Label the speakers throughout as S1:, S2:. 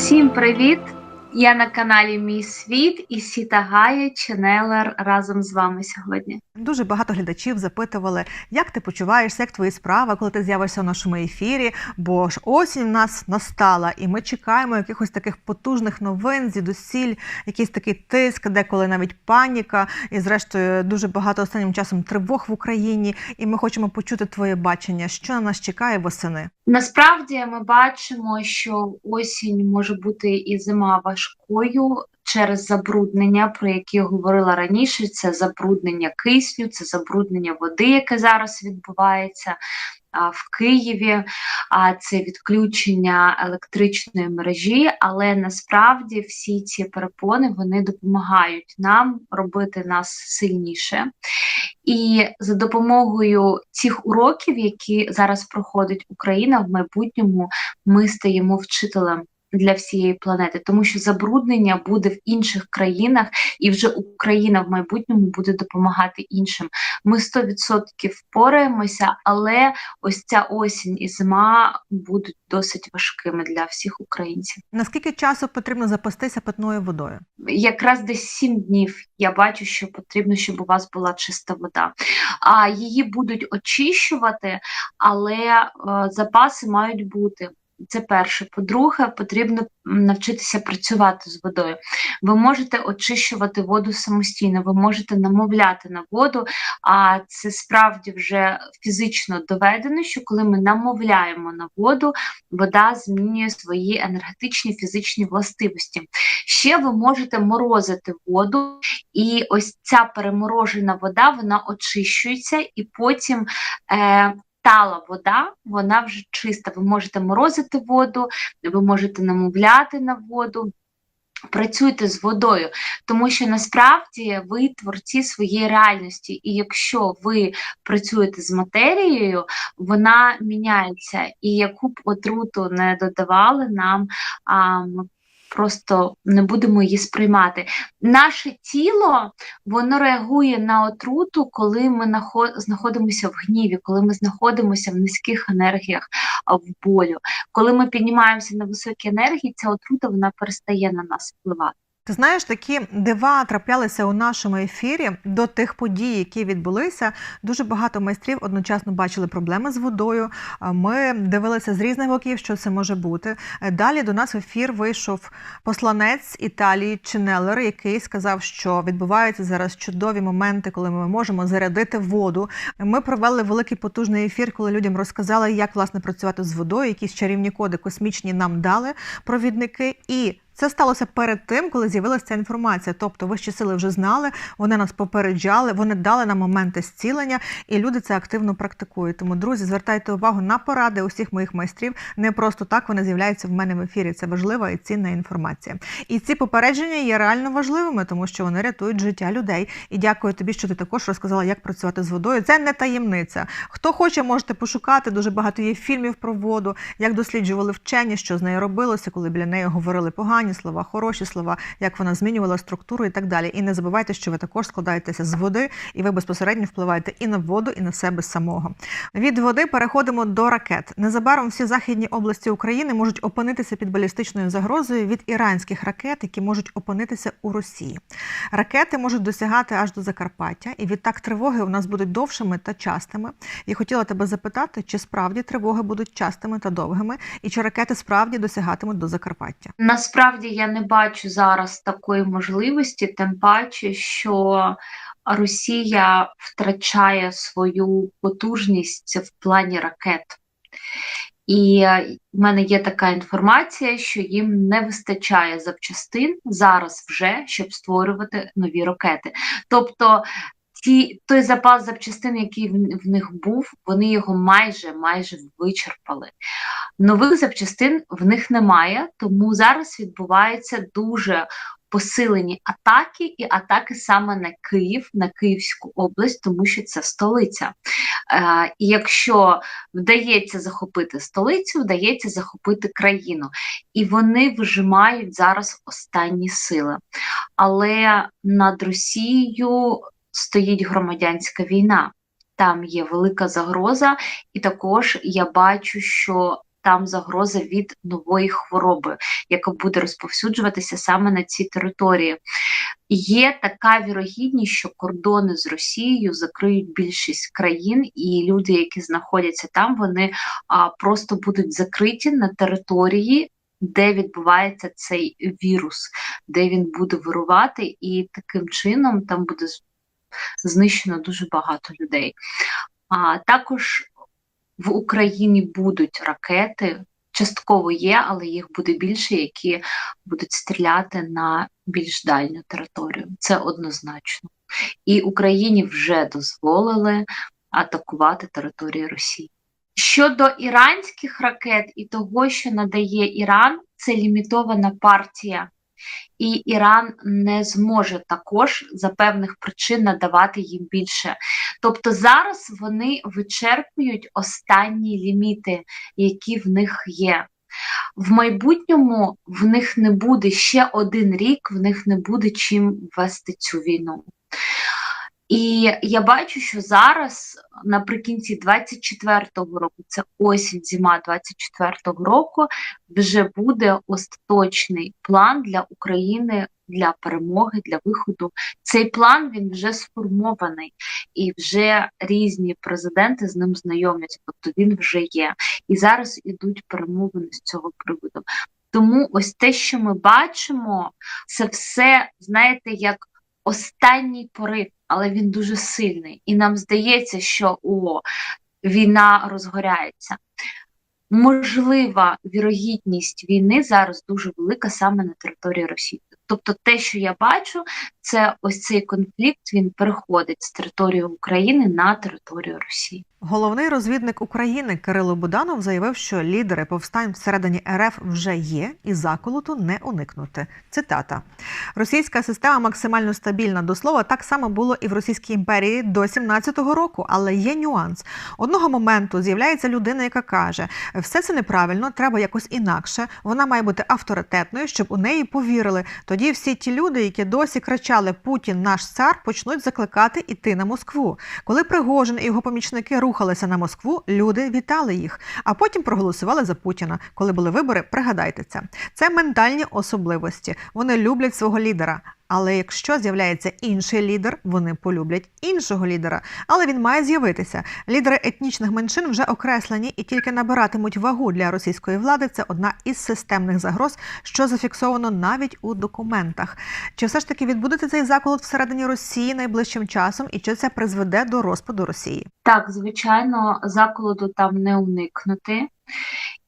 S1: Всім привіт! Я на каналі Мій Світ і Сіта Гая Ченелер разом з вами сьогодні.
S2: Дуже багато глядачів запитували, як ти почуваєшся, як твої справи, коли ти з'явишся у нашому ефірі. Бо ж осінь в нас настала, і ми чекаємо якихось таких потужних новин, звідусіль, якийсь такий тиск, деколи навіть паніка. І, зрештою, дуже багато останнім часом тривог в Україні. І ми хочемо почути твоє бачення, що на нас чекає восени.
S1: Насправді ми бачимо, що осінь може бути і зима важкою через забруднення, про які я говорила раніше. Це забруднення кисню, це забруднення води, яке зараз відбувається. В Києві а це відключення електричної мережі, але насправді всі ці перепони вони допомагають нам робити нас сильніше. І за допомогою цих уроків, які зараз проходить Україна в майбутньому, ми стаємо вчителем для всієї планети, тому що забруднення буде в інших країнах, і вже Україна в майбутньому буде допомагати іншим. Ми 100% впораємося, але ось ця осінь і зима будуть досить важкими для всіх українців.
S2: Наскільки часу потрібно запастися питною водою?
S1: якраз десь 7 днів я бачу, що потрібно, щоб у вас була чиста вода. А її будуть очищувати, але е, запаси мають бути. Це перше. По-друге, потрібно навчитися працювати з водою. Ви можете очищувати воду самостійно, ви можете намовляти на воду, а це справді вже фізично доведено, що коли ми намовляємо на воду, вода змінює свої енергетичні фізичні властивості. Ще ви можете морозити воду, і ось ця переморожена вода вона очищується, і потім е, тала вода, вона вже чиста. Ви можете морозити воду, ви можете намовляти на воду. Працюйте з водою, тому що насправді ви творці своєї реальності, і якщо ви працюєте з матерією, вона міняється. І яку б отруту не додавали нам, а, просто не будемо її сприймати. Наше тіло воно реагує на отруту, коли ми знаходимося в гніві, коли ми знаходимося в низьких енергіях, в болю. Коли ми піднімаємося на високі енергії, ця отрута вона перестає на нас впливати.
S2: Ти знаєш, такі дива траплялися у нашому ефірі до тих подій, які відбулися. Дуже багато майстрів одночасно бачили проблеми з водою. Ми дивилися з різних боків, що це може бути. Далі до нас в ефір вийшов посланець Італії Чинелер, який сказав, що відбуваються зараз чудові моменти, коли ми можемо зарядити воду. Ми провели великий потужний ефір, коли людям розказали, як власне працювати з водою, якісь чарівні коди космічні нам дали провідники і. Це сталося перед тим, коли з'явилася ця інформація. Тобто вищі сили вже знали, вони нас попереджали, вони дали нам моменти зцілення, і люди це активно практикують. Тому, друзі, звертайте увагу на поради усіх моїх майстрів. Не просто так вони з'являються в мене в ефірі. Це важлива і цінна інформація. І ці попередження є реально важливими, тому що вони рятують життя людей. І дякую тобі, що ти також розказала, як працювати з водою. Це не таємниця. Хто хоче, можете пошукати. Дуже багато є фільмів про воду, як досліджували вчені, що з нею робилося, коли біля неї говорили погані слова, хороші слова, як вона змінювала структуру і так далі. І не забувайте, що ви також складаєтеся з води, і ви безпосередньо впливаєте і на воду, і на себе самого. Від води переходимо до ракет. Незабаром всі західні області України можуть опинитися під балістичною загрозою від іранських ракет, які можуть опинитися у Росії. Ракети можуть досягати аж до Закарпаття, і відтак тривоги у нас будуть довшими та частими. І хотіла тебе запитати, чи справді тривоги будуть частими та довгими, і чи ракети справді досягатимуть до Закарпаття?
S1: Насправді я не бачу зараз такої можливості, тим паче, що Росія втрачає свою потужність в плані ракет. І е, в мене є така інформація, що їм не вистачає запчастин зараз вже, щоб створювати нові ракети. Тобто ті, той запас запчастин, який в, них був, вони його майже майже вичерпали. Нових запчастин в них немає, тому зараз відбуваються дуже посилені атаки, і атаки саме на Київ, на Київську область, тому що це столиця. Е, і якщо вдається захопити столицю, вдається захопити країну. І вони вижимають зараз останні сили. Але над Росією стоїть громадянська війна. Там є велика загроза, і також я бачу, що там загроза від нової хвороби, яка буде розповсюджуватися саме на цій території. Є така вірогідність, що кордони з Росією закриють більшість країн, і люди, які знаходяться там, вони а, просто будуть закриті на території, де відбувається цей вірус, де він буде вирувати, і таким чином там буде знищено дуже багато людей. А також в Україні будуть ракети. Частково є, але їх буде більше, які будуть стріляти на більш дальню територію. Це однозначно. І Україні вже дозволили атакувати територію Росії. Щодо іранських ракет і того, що надає Іран, це лімітована партія. І Іран не зможе також за певних причин надавати їм більше. Тобто зараз вони вичерпують останні ліміти, які в них є. В майбутньому в них не буде ще один рік, в них не буде чим вести цю війну. І я бачу, що зараз, наприкінці 24-го року, це осінь, зима 24-го року, вже буде остаточний план для України для перемоги, для виходу. Цей план він вже сформований, і вже різні президенти з ним знайомляться. Тобто він вже є. І зараз ідуть перемовини з цього приводу. Тому ось те, що ми бачимо, це все, знаєте, як останній порив, але він дуже сильний. І нам здається, що о, війна розгоряється. Можлива вірогідність війни зараз дуже велика саме на території Росії. Тобто, те, що я бачу, це ось цей конфлікт він переходить з території України на територію Росії.
S2: Головний розвідник України Кирило Буданов заявив, що лідери повстань всередині РФ вже є, і заколоту не уникнути. Цитата: Російська система максимально стабільна до слова. Так само було і в Російській імперії до 17-го року, але є нюанс. Одного моменту з'являється людина, яка каже: все це неправильно, треба якось інакше. Вона має бути авторитетною, щоб у неї повірили. Тоді всі ті люди, які досі кричали Путін наш цар, почнуть закликати іти на Москву. Коли Пригожин і його помічники рухалися на Москву, люди вітали їх, а потім проголосували за Путіна. Коли були вибори, пригадайте це. Це ментальні особливості. Вони люблять свого лідера. Але якщо з'являється інший лідер, вони полюблять іншого лідера. Але він має з'явитися. Лідери етнічних меншин вже окреслені і тільки набиратимуть вагу для російської влади. Це одна із системних загроз, що зафіксовано навіть у документах. Чи все ж таки відбудеться цей заколот всередині Росії найближчим часом, і чи це призведе до розпаду Росії?
S1: Так, звичайно, заколоду там не уникнути.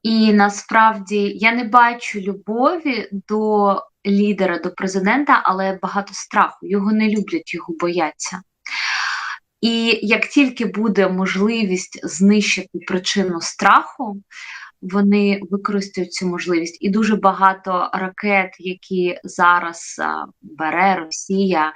S1: І насправді я не бачу любові до лідера, до президента, але багато страху. Його не люблять, його бояться. І як тільки буде можливість знищити причину страху, вони використають цю можливість. І дуже багато ракет, які зараз бере Росія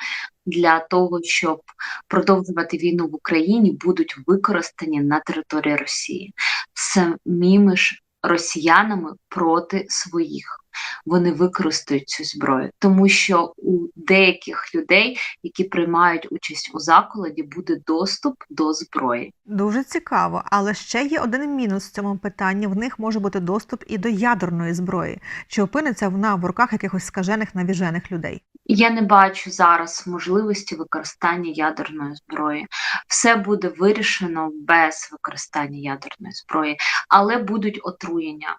S1: для того, щоб продовжувати війну в Україні, будуть використані на території Росії самими ж росіянами проти своїх. Вони використають цю зброю, тому що у деяких людей, які приймають участь у заколоді, буде доступ до зброї.
S2: Дуже цікаво, але ще є один мінус в цьому питанні. В них може бути доступ і до ядерної зброї. Чи опиниться вона в руках якихось скажених навіжених людей?
S1: Я не бачу зараз можливості використання ядерної зброї. Все буде вирішено без використання ядерної зброї, але будуть отруєння.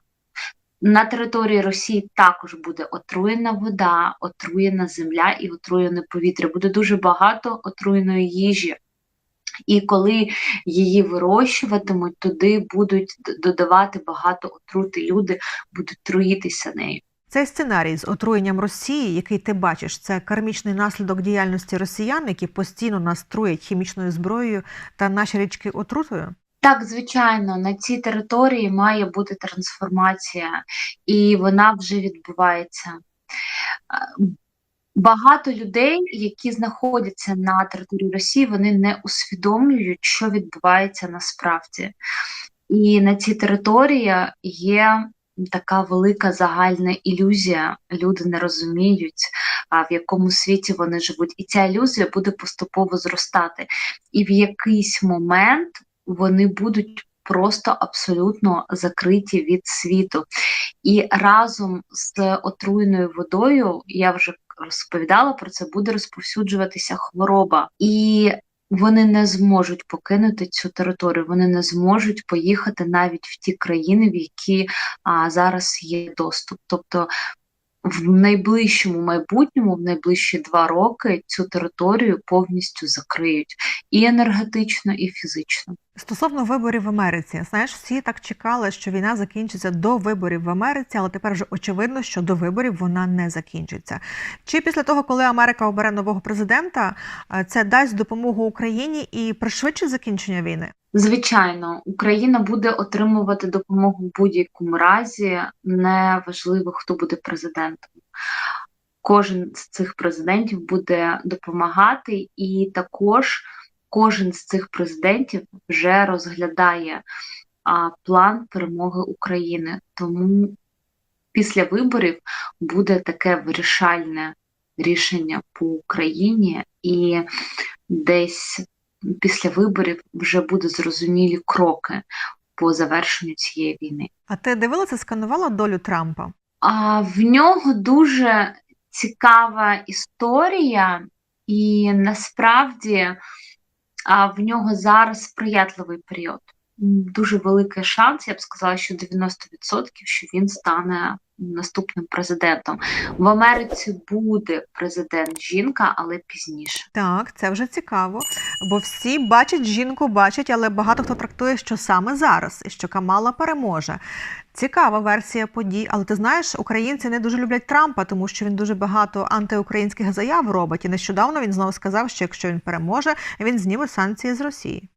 S1: На території Росії також буде отруєна вода, отруєна земля і отруєне повітря. Буде дуже багато отруєної їжі. І коли її вирощуватимуть, туди будуть додавати багато отрути. Люди будуть труїтися нею.
S2: Цей сценарій з отруєнням Росії, який ти бачиш, це кармічний наслідок діяльності росіян, які постійно нас труять хімічною зброєю та наші річки отрутою.
S1: Так, звичайно, на цій території має бути трансформація, і вона вже відбувається. Багато людей, які знаходяться на території Росії, вони не усвідомлюють, що відбувається насправді. І на цій території є така велика загальна ілюзія. Люди не розуміють, а, в якому світі вони живуть. І ця ілюзія буде поступово зростати. І в якийсь момент вони будуть просто абсолютно закриті від світу. І разом з отруєною водою, я вже розповідала про це, буде розповсюджуватися хвороба. І вони не зможуть покинути цю територію, вони не зможуть поїхати навіть в ті країни, в які а, зараз є доступ. Тобто в найближчому майбутньому, в найближчі два роки, цю територію повністю закриють і енергетично, і фізично.
S2: Стосовно виборів в Америці, знаєш, всі так чекали, що війна закінчиться до виборів в Америці, але тепер вже очевидно, що до виборів вона не закінчиться. Чи після того, коли Америка обере нового президента, е, це дасть допомогу Україні і пришвидшить закінчення війни?
S1: Звичайно, Україна буде отримувати допомогу в будь-якому разі, неважливо, хто буде президентом. Кожен з цих президентів буде допомагати, і також кожен з цих президентів вже розглядає а, план перемоги України. Тому після виборів буде таке вирішальне рішення по Україні, і десь після виборів вже будуть зрозумілі кроки по завершенню цієї війни.
S2: А ти дивилася, сканувала долю Трампа?
S1: А в нього дуже цікава історія, і насправді а, в нього зараз сприятливий період. Дуже великий шанс, я б сказала, що 90%, що він стане наступним президентом. В Америці буде президент жінка, але пізніше.
S2: Так, це вже цікаво, бо всі бачать жінку, бачать, але багато хто трактує, що саме зараз і що Камала переможе. Цікава версія подій, але ти знаєш, українці не дуже люблять Трампа, тому що він дуже багато антиукраїнських заяв робить. І нещодавно він знову сказав, що якщо він переможе, він зніме санкції з Росії.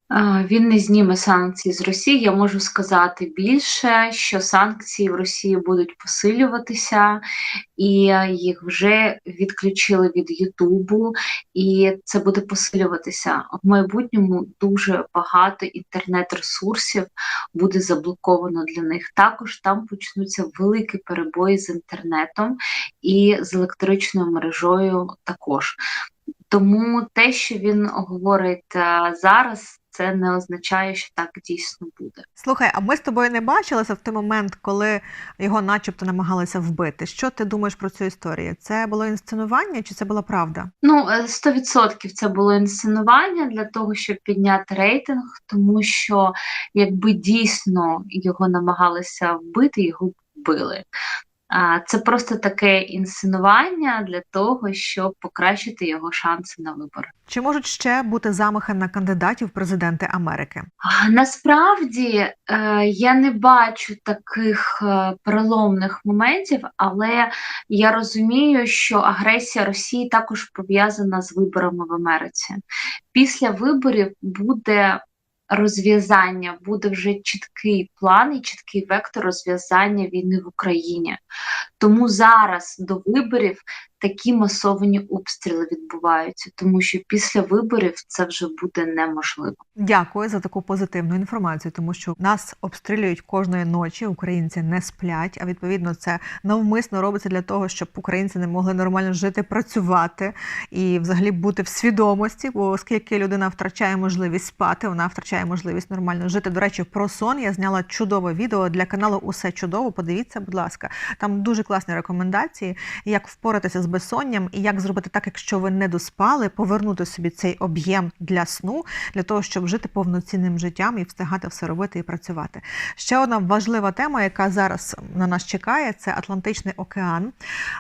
S1: Він не зніме санкції з Росії. Я можу сказати більше, що санкції в Росії будуть посилюватися, і їх вже відключили від Ютубу, і це буде посилюватися. В майбутньому дуже багато інтернет-ресурсів буде заблоковано для них. Також там почнуться великі перебої з інтернетом і з електричною мережою також. Тому те, що він говорить е, зараз, це не означає, що так дійсно буде.
S2: Слухай, а ми з тобою не бачилися в той момент, коли його начебто намагалися вбити. Що ти думаєш про цю історію? Це було інсценування чи це була правда?
S1: Ну, е, 100% це було інсценування для того, щоб підняти рейтинг, тому що якби дійсно його намагалися вбити, його б вбили. Це просто таке інсценування для того, щоб покращити його шанси на вибори.
S2: Чи можуть ще бути замахи на кандидатів в президенти Америки?
S1: Насправді е, я не бачу таких е, переломних моментів, але я розумію, що агресія Росії також пов'язана з виборами в Америці. Після виборів буде розв'язання, буде вже чіткий план і чіткий вектор розв'язання війни в Україні. Тому зараз до виборів такі масовані обстріли відбуваються, тому що після виборів це вже буде неможливо.
S2: Дякую за таку позитивну інформацію, тому що нас обстрілюють кожної ночі. Українці не сплять. А відповідно, це навмисно робиться для того, щоб українці не могли нормально жити, працювати і взагалі бути в свідомості. Бо оскільки людина втрачає можливість спати, вона втрачає можливість нормально жити. До речі, про сон я зняла чудове відео для каналу Усе чудово. Подивіться, будь ласка, там дуже класні рекомендації, як впоратися з безсонням і як зробити так, якщо ви не доспали, повернути собі цей об'єм для сну, для того, щоб жити повноцінним життям і встигати все робити і працювати. Ще одна важлива тема, яка зараз на нас чекає, це Атлантичний океан.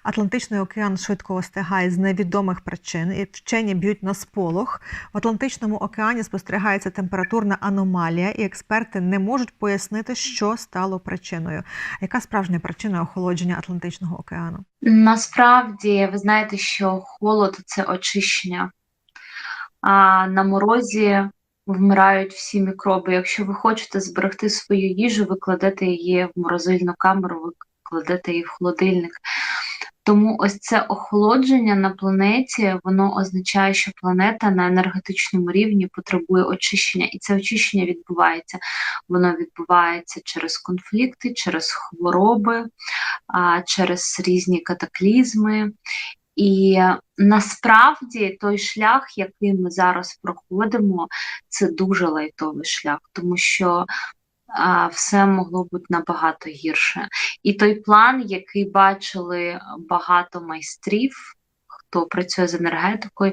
S2: Атлантичний океан швидко остигає з невідомих причин, і вчені б'ють на сполох. В Атлантичному океані спостерігається температурна аномалія, і експерти не можуть пояснити, що стало причиною. Яка справжня причина охолодження Атлантичного океану?
S1: Насправді, ви знаєте, що холод це очищення. А на морозі вмирають всі мікроби. Якщо ви хочете зберегти свою їжу, ви кладете її в морозильну камеру, ви кладете її в холодильник. Тому ось це охолодження на планеті, воно означає, що планета на енергетичному рівні потребує очищення, і це очищення відбувається. Воно відбувається через конфлікти, через хвороби, через різні катаклізми. І насправді той шлях, який ми зараз проходимо, це дуже лайтовий шлях, тому що все могло бути набагато гірше. І той план, який бачили багато майстрів, хто працює з енергетикою,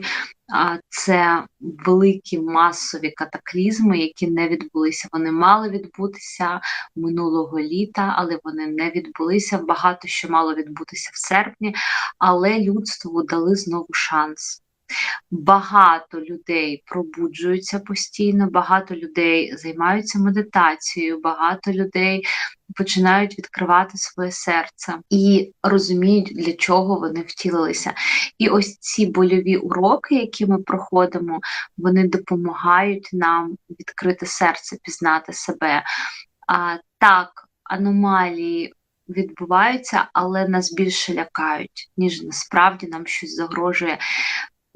S1: це великі масові катаклізми, які не відбулися. Вони мали відбутися минулого літа, але вони не відбулися. Багато що мало відбутися в серпні, але людству дали знову шанс. Багато людей пробуджуються постійно, багато людей займаються медитацією, багато людей починають відкривати своє серце і розуміють, для чого вони втілилися. І ось ці больові уроки, які ми проходимо, вони допомагають нам відкрити серце, пізнати себе. А, Так, аномалії. Відбуваються, але нас більше лякають, ніж насправді нам щось загрожує.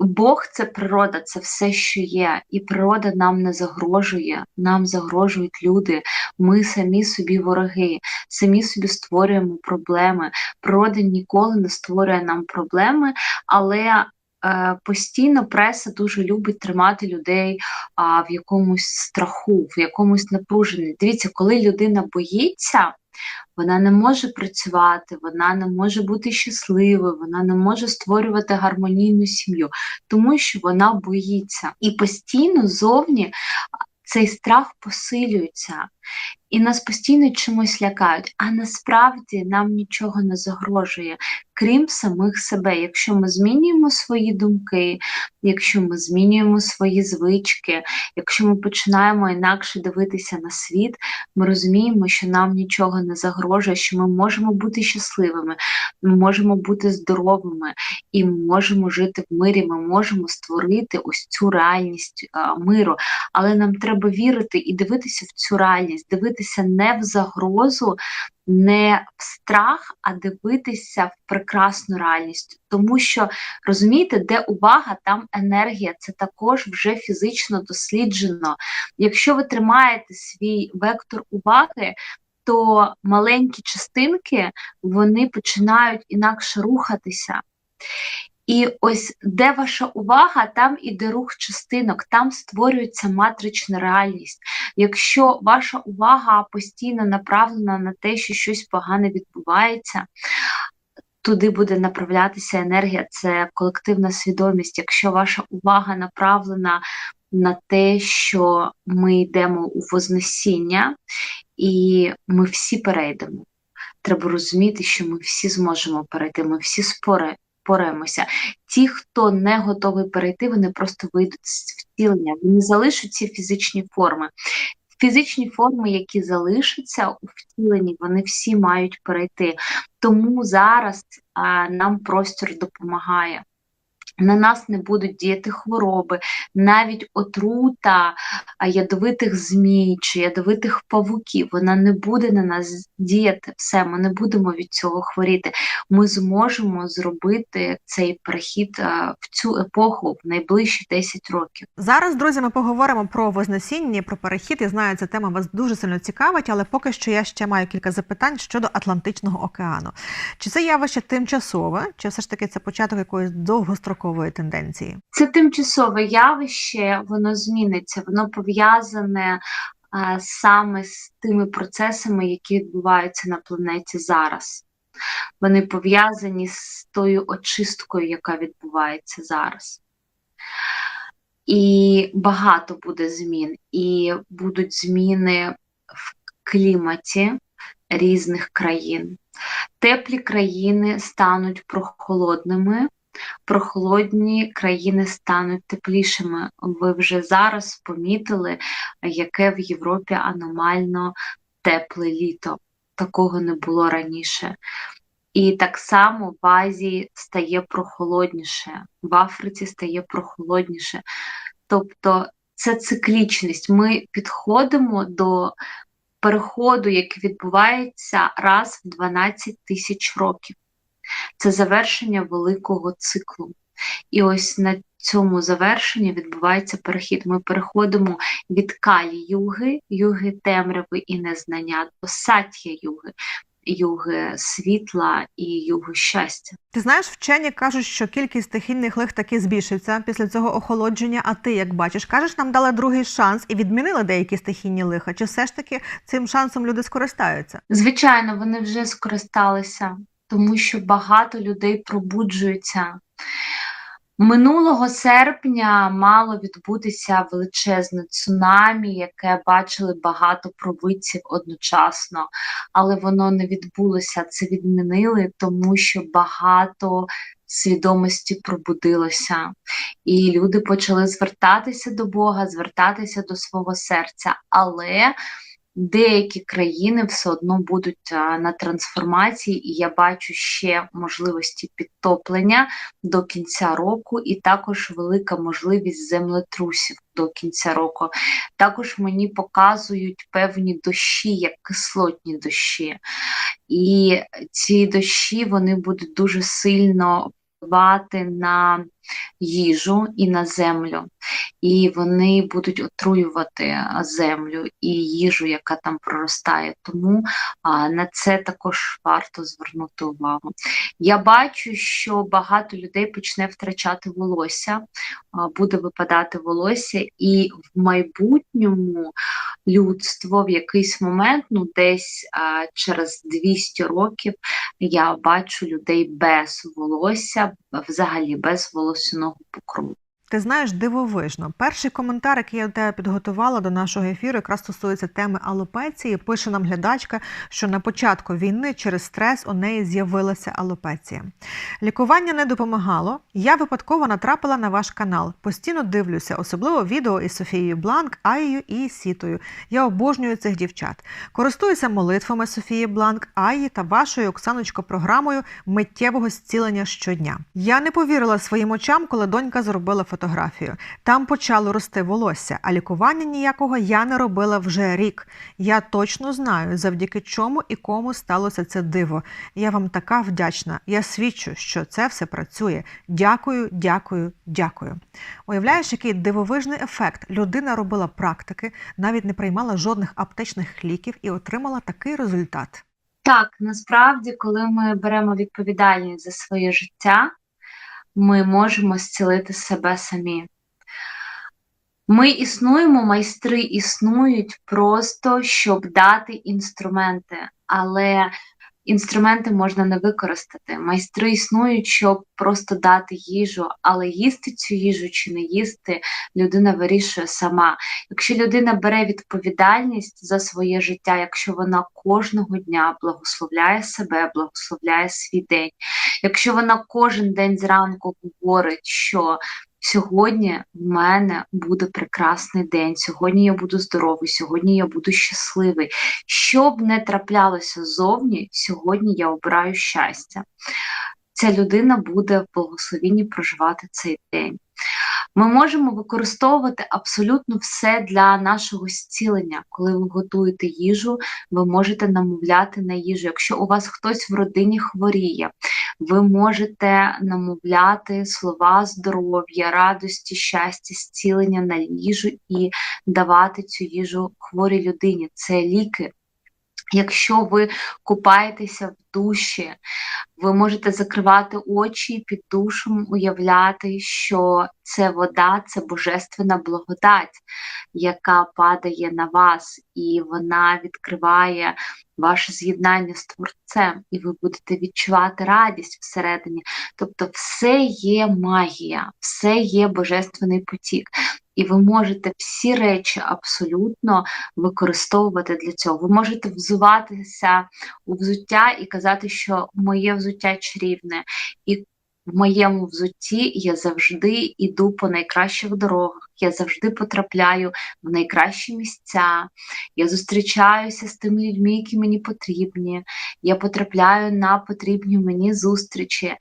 S1: Бог це природа, це все, що є, і природа нам не загрожує, нам загрожують люди. Ми самі собі вороги, самі собі створюємо проблеми. Природа ніколи не створює нам проблеми, але е, постійно преса дуже любить тримати людей а, в якомусь страху, в якомусь напруженні. Дивіться, коли людина боїться. Вона не може працювати, вона не може бути щасливою, вона не може створювати гармонійну сім'ю, тому що вона боїться. І постійно зовні цей страх посилюється, і нас постійно чимось лякають. А насправді нам нічого не загрожує, крім самих себе. Якщо ми змінюємо свої думки, якщо ми змінюємо свої звички, якщо ми починаємо інакше дивитися на світ, ми розуміємо, що нам нічого не загрожує, що ми можемо бути щасливими, ми можемо бути здоровими і ми можемо жити в мирі, ми можемо створити ось цю реальність а, миру. Але нам треба вірити і дивитися в цю реальність, дивитися не в загрозу, не в страх, а дивитися в прекрасну реальність. Тому що розумієте, де увага, там енергія. Це також вже фізично досліджено. Якщо ви тримаєте свій вектор уваги, то маленькі частинки вони починають інакше рухатися. І ось де ваша увага, там іде рух частинок, там створюється матрична реальність. Якщо ваша увага постійно направлена на те, що щось погане відбувається, туди буде направлятися енергія, це колективна свідомість. Якщо ваша увага направлена на те, що ми йдемо у Вознесіння, і ми всі перейдемо. Треба розуміти, що ми всі зможемо перейти, ми всі спори поремося. Ті, хто не готовий перейти, вони просто вийдуть з втілення, вони залишать ці фізичні форми. Фізичні форми, які залишаться у втіленні, вони всі мають перейти. Тому зараз а, нам простір допомагає. На нас не будуть діяти хвороби, навіть отрута ядовитих змій чи ядовитих павуків, вона не буде на нас діяти. Все, ми не будемо від цього хворіти. Ми зможемо зробити цей перехід в цю епоху в найближчі 10 років.
S2: Зараз, друзі, ми поговоримо про вознесіння, про перехід. Я знаю, ця тема вас дуже сильно цікавить, але поки що я ще маю кілька запитань щодо Атлантичного океану. Чи це явище тимчасове, чи все ж таки це початок якоїсь довгострокової? Тенденції?
S1: Це тимчасове явище, воно зміниться, воно пов'язане саме з тими процесами, які відбуваються на планеті зараз. Вони пов'язані з тою очисткою, яка відбувається зараз. І багато буде змін, і будуть зміни в кліматі різних країн. Теплі країни стануть прохолодними, прохолодні країни стануть теплішими. Ви вже зараз помітили, яке в Європі аномально тепле літо. Такого не було раніше. І так само в Азії стає прохолодніше, в Африці стає прохолодніше. Тобто це циклічність. Ми підходимо до переходу, який відбувається раз в 12 тисяч років це завершення великого циклу. І ось на цьому завершенні відбувається перехід. Ми переходимо від калі юги, юги темряви і незнання до сатія юги, юги світла і юги щастя.
S2: Ти знаєш, вчені кажуть, що кількість стихійних лих таки збільшиться після цього охолодження. А ти як бачиш, кажеш, нам дали другий шанс і відмінили деякі стихійні лиха. Чи все ж таки цим шансом люди скористаються?
S1: Звичайно, вони вже скористалися, тому що багато людей пробуджуються. Минулого серпня мало відбутися величезне цунамі, яке бачили багато провидців одночасно, але воно не відбулося. Це відмінили, тому що багато свідомості пробудилося, і люди почали звертатися до Бога, звертатися до свого серця. Але деякі країни все одно будуть на трансформації, і я бачу ще можливості підтоплення до кінця року, і також велика можливість землетрусів до кінця року. Також мені показують певні дощі, як кислотні дощі. І ці дощі вони будуть дуже сильно впливати на їжу і на землю. І вони будуть отруювати землю і їжу, яка там проростає. Тому а, на це також варто звернути увагу. Я бачу, що багато людей почне втрачати волосся, а, буде випадати волосся, і в майбутньому людство в якийсь момент, ну десь а, через 200 років, я бачу людей без волосся, взагалі без волосяного покрову.
S2: Ти знаєш, дивовижно. Перший коментар, який я до тебе підготувала до нашого ефіру, якраз стосується теми алопеції. Пише нам глядачка, що на початку війни через стрес у неї з'явилася алопеція. Лікування не допомагало. Я випадково натрапила на ваш канал. Постійно дивлюся, особливо відео із Софією Бланк, Аєю і Сітою. Я обожнюю цих дівчат. Користуюся молитвами Софії Бланк, Аї та вашою Оксаночко програмою миттєвого зцілення щодня. Я не повірила своїм очам, коли донька зробила фотографію. Там почало рости волосся, а лікування ніякого я не робила вже рік. Я точно знаю, завдяки чому і кому сталося це диво. Я вам така вдячна. Я свідчу, що це все працює. Дякую, дякую, дякую. Уявляєш, який дивовижний ефект. Людина робила практики, навіть не приймала жодних аптечних ліків і отримала такий результат.
S1: Так, насправді, коли ми беремо відповідальність за своє життя, ми можемо зцілити себе самі. Ми існуємо, майстри існують просто, щоб дати інструменти, але інструменти можна не використати. Майстри існують, щоб просто дати їжу, але їсти цю їжу чи не їсти, людина вирішує сама. Якщо людина бере відповідальність за своє життя, якщо вона кожного дня благословляє себе, благословляє свій день, якщо вона кожен день зранку говорить, що Сьогодні в мене буде прекрасний день, сьогодні я буду здоровий, сьогодні я буду щасливий. Що б не траплялося ззовні, сьогодні я обираю щастя. Ця людина буде в благословенні проживати цей день. Ми можемо використовувати абсолютно все для нашого зцілення. Коли ви готуєте їжу, ви можете намовляти на їжу. Якщо у вас хтось в родині хворіє, ви можете намовляти слова здоров'я, радості, щастя, зцілення на їжу і давати цю їжу хворій людині. Це ліки. Якщо ви купаєтеся в душі, ви можете закривати очі під душем уявляти, що це вода, це божественна благодать, яка падає на вас, і вона відкриває ваше з'єднання з Творцем, і ви будете відчувати радість всередині. Тобто, все є магія, все є божественний потік. І ви можете всі речі абсолютно використовувати для цього. Ви можете взуватися у взуття і казати, що моє взуття чарівне, і в моєму взутті я завжди йду по найкращих дорогах, я завжди потрапляю в найкращі місця, я зустрічаюся з тими людьми, які мені потрібні, я потрапляю на потрібні мені зустрічі.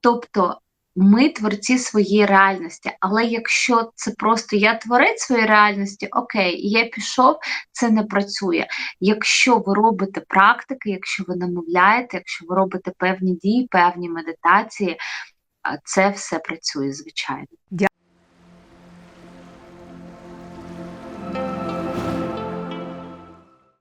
S1: Тобто ми творці своєї реальності, але якщо це просто я творець своєї реальності, окей, я пішов, це не працює. Якщо ви робите практики, якщо ви намовляєте, якщо ви робите певні дії, певні медитації, це все працює, звичайно.